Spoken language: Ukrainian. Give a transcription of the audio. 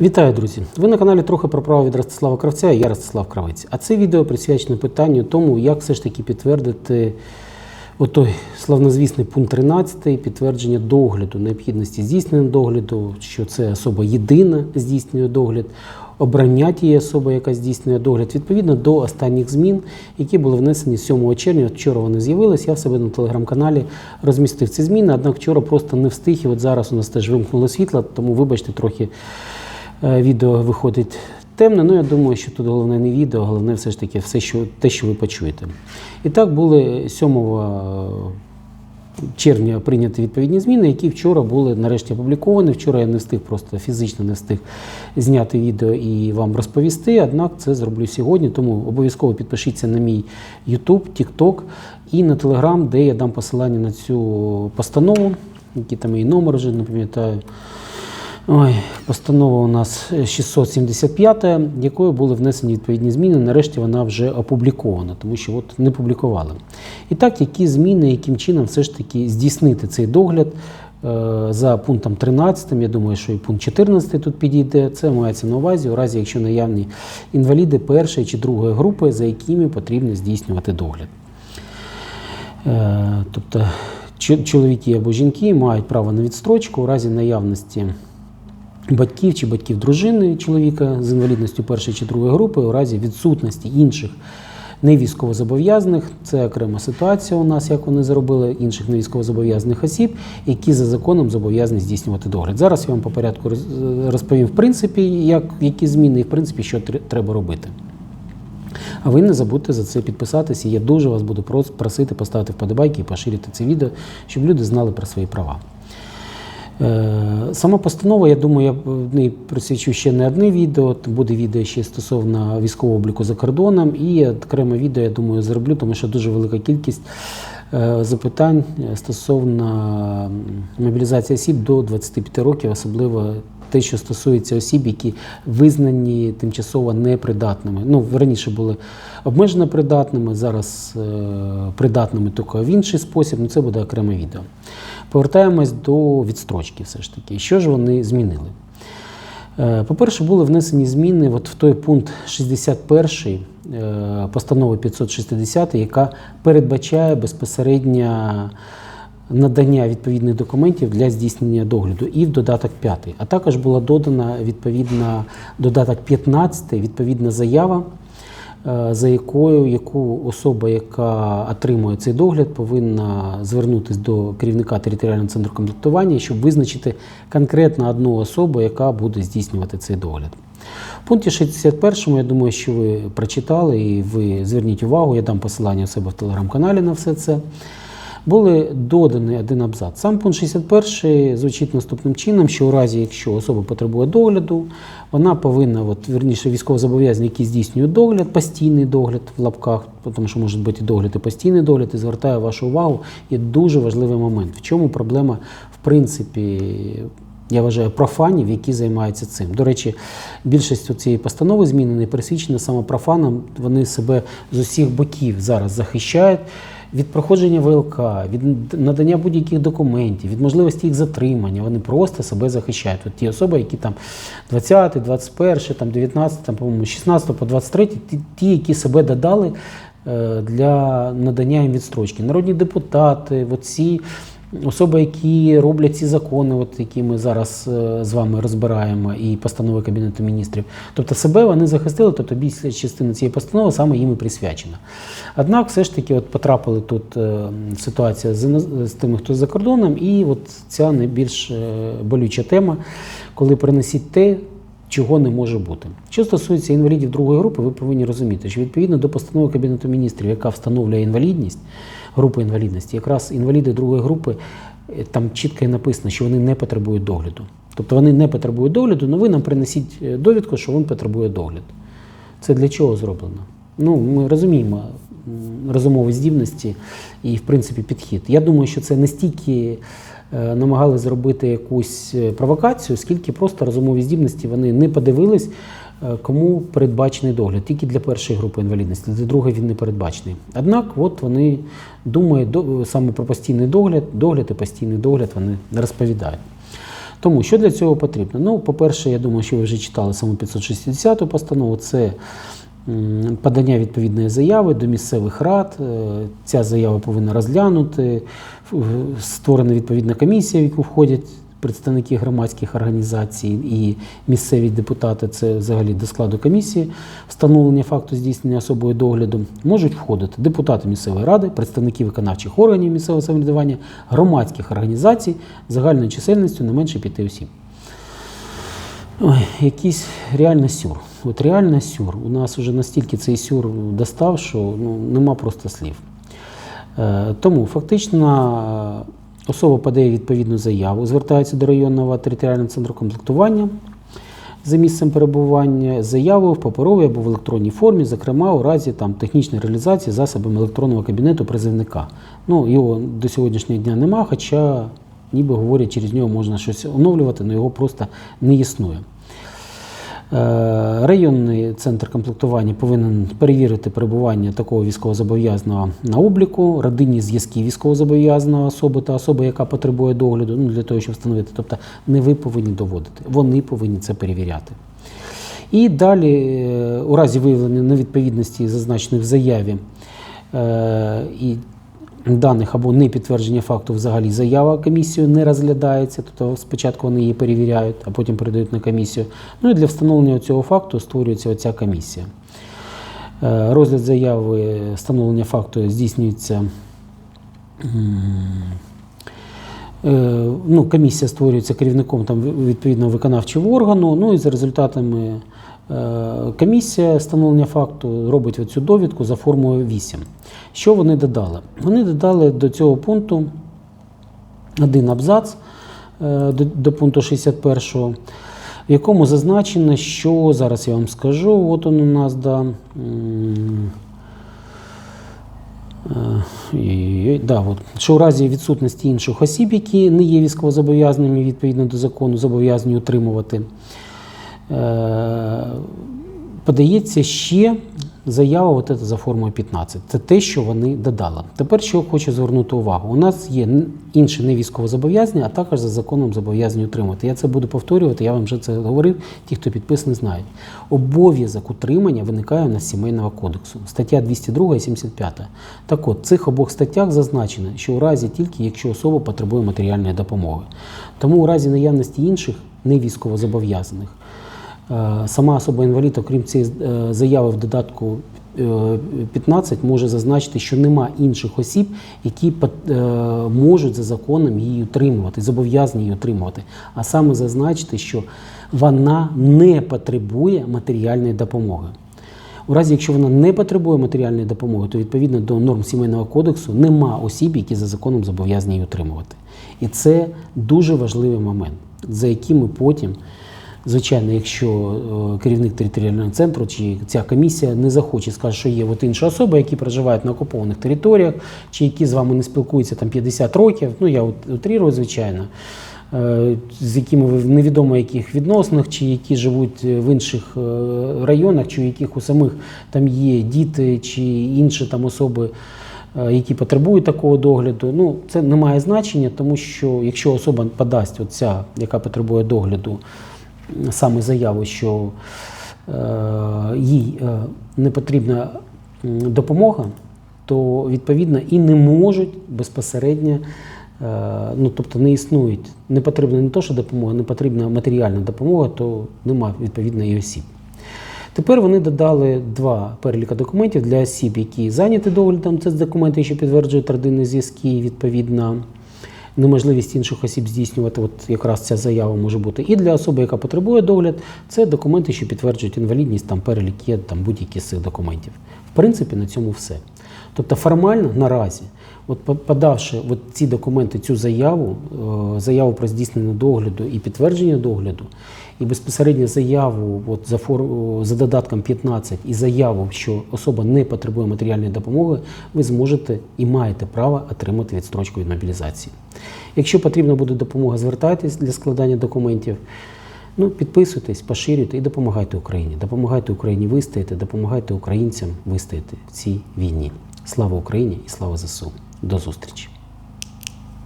Вітаю, друзі! Ви на каналі трохи про право від Ростислава Кравця я Ростислав Кравець. А це відео присвячено питанню тому, як все ж таки підтвердити отой славнозвісний пункт 13 підтвердження догляду, необхідності здійснення догляду, що це особа єдина здійснює догляд, обрання тієї особи, яка здійснює догляд, відповідно до останніх змін, які були внесені 7 червня. Вчора вони з'явились. Я в себе на телеграм-каналі розмістив ці зміни, однак вчора просто не встиг. І от зараз у нас теж вимкнуло світло, тому вибачте трохи. Е, Відео виходить темне, ну я думаю, що тут головне не відео, головне все ж таки все, що, те, що ви почуєте. І так були 7 червня прийняті відповідні зміни, які вчора були нарешті опубліковані. Вчора я не встиг, просто фізично не встиг зняти відео і вам розповісти. Однак це зроблю сьогодні, тому обов'язково підпишіться на мій YouTube, TikTok і на Telegram, де я дам посилання на цю постанову, який там її номер вже не пам'ятаю. Ой, постанова у нас 675, якою були внесені відповідні зміни. Нарешті вона вже опублікована, тому що от не публікували. І так, які зміни, яким чином все ж таки здійснити цей догляд е, за пунктом 13, я думаю, що і пункт 14 тут підійде. Це мається на увазі, у разі, якщо наявні інваліди першої чи другої групи, за якими потрібно здійснювати догляд. Е, Тобто чоловіки або жінки мають право на відстрочку у разі наявності батьків чи батьків дружини чоловіка з інвалідністю першої чи другої групи у разі відсутності інших невійськовозобов'язаних. Це окрема ситуація у нас, як вони зробили інших невійськовозобов'язаних осіб, які за законом зобов'язані здійснювати догляд. Зараз я вам по порядку розповім в принципі, як, які зміни і в принципі, що треба робити. А ви не забудьте за це підписатися. Я дуже вас буду просити поставити вподобайки і поширити це відео, щоб люди знали про свої права. Е, Сама постанова, я думаю, я в неї присвячу ще не одне відео. Буде відео ще стосовно військового обліку за кордоном, і окреме відео, я думаю, зроблю, тому що дуже велика кількість е, запитань стосовно мобілізації осіб до 25 років, особливо те, що стосується осіб, які визнані тимчасово непридатними. Ну, раніше були обмежено придатними, зараз е, придатними тільки в інший спосіб. Ну, це буде окреме відео. Повертаємось до відстрочки, все ж таки. Що ж вони змінили? Е, По-перше, були внесені зміни от в той пункт 61 е, постанови 560, яка передбачає безпосередньо надання відповідних документів для здійснення догляду і в додаток 5. А також була додана відповідна додаток 15, відповідна заява, за якою яку особа, яка отримує цей догляд, повинна звернутися до керівника територіального центру комплектування, щоб визначити конкретно одну особу, яка буде здійснювати цей догляд. В пункті 61, я думаю, що ви прочитали і ви зверніть увагу, я дам посилання у себе в телеграм-каналі на все це. Були доданий один абзац. Сам пункт 61 звучить наступним чином, що у разі, якщо особа потребує догляду, вона повинна, от, верніше, військовозобов'язані, які здійснюють догляд, постійний догляд в лапках, тому що можуть бути догляд і постійний догляд, і звертаю вашу увагу. Є дуже важливий момент. В чому проблема, в принципі, я вважаю, профанів, які займаються цим. До речі, більшість цієї постанови зміненої присвячена саме профанам. Вони себе з усіх боків зараз захищають. Від проходження ВЛК, від надання будь-яких документів, від можливості їх затримання, вони просто себе захищають. От ті особи, які там 20, 21, там 19, там, по-моєму, 16 по 23, ті, які себе додали е, для надання їм відстрочки. Народні депутати, оці особи, які роблять ці закони, от які ми зараз е, з вами розбираємо, і постанови Кабінету міністрів. Тобто себе вони захистили, тобто більша частина цієї постанови саме їм і присвячена. Однак, все ж таки, от потрапили тут е, ситуація з, тими, хто за кордоном, і от ця найбільш е, болюча тема, коли принесіть те. Чого не може бути. Що стосується інвалідів другої групи, ви повинні розуміти, що відповідно до постанови Кабінету міністрів, яка встановлює інвалідність, групу інвалідності, якраз інваліди другої групи е, там чітко і написано, що вони не потребують догляду. Тобто вони не потребують догляду, але ви нам принесіть е, довідку, що він потребує догляду. Це для чого зроблено? Ну, ми розуміємо розумові здібності і, в принципі, підхід. Я думаю, що це не стільки е, намагались зробити якусь провокацію, скільки просто розумові здібності вони не подивились, кому передбачений догляд. Тільки для першої групи інвалідності, для другої він не передбачений. Однак, от вони думають саме про постійний догляд, догляд і постійний догляд вони не розповідають. Тому що для цього потрібно? Ну, по-перше, я думаю, що ви вже читали саму 560 постанову. Це подання відповідної заяви до місцевих рад. Е, Ця заява повинна розглянути. Створена відповідна комісія, в яку входять представники громадських організацій і місцеві депутати. Це взагалі до складу комісії встановлення факту здійснення особою догляду. Можуть входити депутати місцевої ради, представники виконавчих органів місцевого самоврядування, громадських організацій загальною чисельністю не менше п'яти осіб. Ой, якийсь реально сюр. От реально сюр. У нас вже настільки цей сюр достав, що ну, нема просто слів. Е, тому фактично особа подає відповідну заяву, звертається до районного територіального центру комплектування за місцем перебування заявою в паперовій або в електронній формі, зокрема у разі там, технічної реалізації засобами електронного кабінету призивника. Ну, його до сьогоднішнього дня нема, хоча ніби говорять, через нього можна щось оновлювати, але його просто не існує. Е, Районний центр комплектування повинен перевірити перебування такого військовозобов'язаного на обліку, родинні зв'язки військовозобов'язаної особи та особи, яка потребує догляду, ну, для того, щоб встановити. Тобто не ви повинні доводити, вони повинні це перевіряти. І далі, е, у разі виявлення невідповідності, зазначених в заяві е, і даних або не підтвердження факту взагалі заява комісією не розглядається, тобто спочатку вони її перевіряють, а потім передають на комісію. Ну і для встановлення цього факту створюється оця комісія. Е, Розгляд заяви встановлення факту здійснюється. Е, ну, комісія створюється керівником там, відповідного виконавчого органу. Ну і за результатами комісія встановлення факту робить оцю довідку за формою 8. Що вони додали? Вони додали до цього пункту один абзац е, до, пункту 61, в якому зазначено, що зараз я вам скажу, от он у нас да. м, Е, Да, от. Що у разі відсутності інших осіб, які не є військовозобов'язаними відповідно до закону, зобов'язані утримувати, е, подається ще заява от це за формою 15. Це те, що вони додали. Тепер що хочу звернути увагу. У нас є інші не військовозобов'язані, а також за законом зобов'язані утримувати. Я це буду повторювати, я вам вже це говорив. Ті, хто підписаний, знають. Обов'язок утримання виникає у нас сімейного кодексу. Стаття 202 і 75. Так от, в цих обох статтях зазначено, що у разі тільки якщо особа потребує матеріальної допомоги. Тому у разі наявності інших не військовозобов'язаних. Е, Сама особа інвалід, окрім цієї е, заяви в додатку е, 15, може зазначити, що нема інших осіб, які е, можуть за законом її утримувати, зобов'язані її утримувати. А саме зазначити, що вона не потребує матеріальної допомоги. У разі, якщо вона не потребує матеріальної допомоги, то відповідно до норм сімейного кодексу нема осіб, які за законом зобов'язані її утримувати. І це дуже важливий момент, за яким ми потім, звичайно, якщо е, керівник територіального центру чи ця комісія не захоче, скаже, що є от інші особи, які проживають на окупованих територіях, чи які з вами не спілкуються там 50 років, ну я утрірую, звичайно. е, З якими ви невідомо яких відносинах, чи які живуть в інших е, районах, чи у яких у самих там є діти чи інші там особи, е, які потребують такого догляду. Ну, це не має значення, тому що якщо особа подасть, оця, яка потребує догляду, саме заяву, що е, їй е, не потрібна допомога, то відповідно і не можуть безпосередньо. е, Ну, тобто не існують, не потрібна не то, що допомога, не потрібна матеріальна допомога, то немає відповідно і осіб. Тепер вони додали два переліка документів для осіб, які зайняті доглядом. Це документи, що підтверджують родинні зв'язки, відповідно, неможливість інших осіб здійснювати. От якраз ця заява може бути. І для особи, яка потребує догляд, це документи, що підтверджують інвалідність, там перелік є там будь-які з цих документів. В принципі, на цьому все. Тобто формально наразі, от по- подавши от ці документи, цю заяву, е, заяву про здійснення догляду і підтвердження догляду, і безпосередньо заяву от за, фор... за додатком 15 і заяву, що особа не потребує матеріальної допомоги, ви зможете і маєте право отримати відстрочку від мобілізації. Якщо потрібна буде допомога, звертайтесь для складання документів. Ну, підписуйтесь, поширюйте і допомагайте Україні. Допомагайте Україні вистояти, допомагайте українцям вистояти в цій війні. Слава Україні і слава ЗСУ. До зустрічі!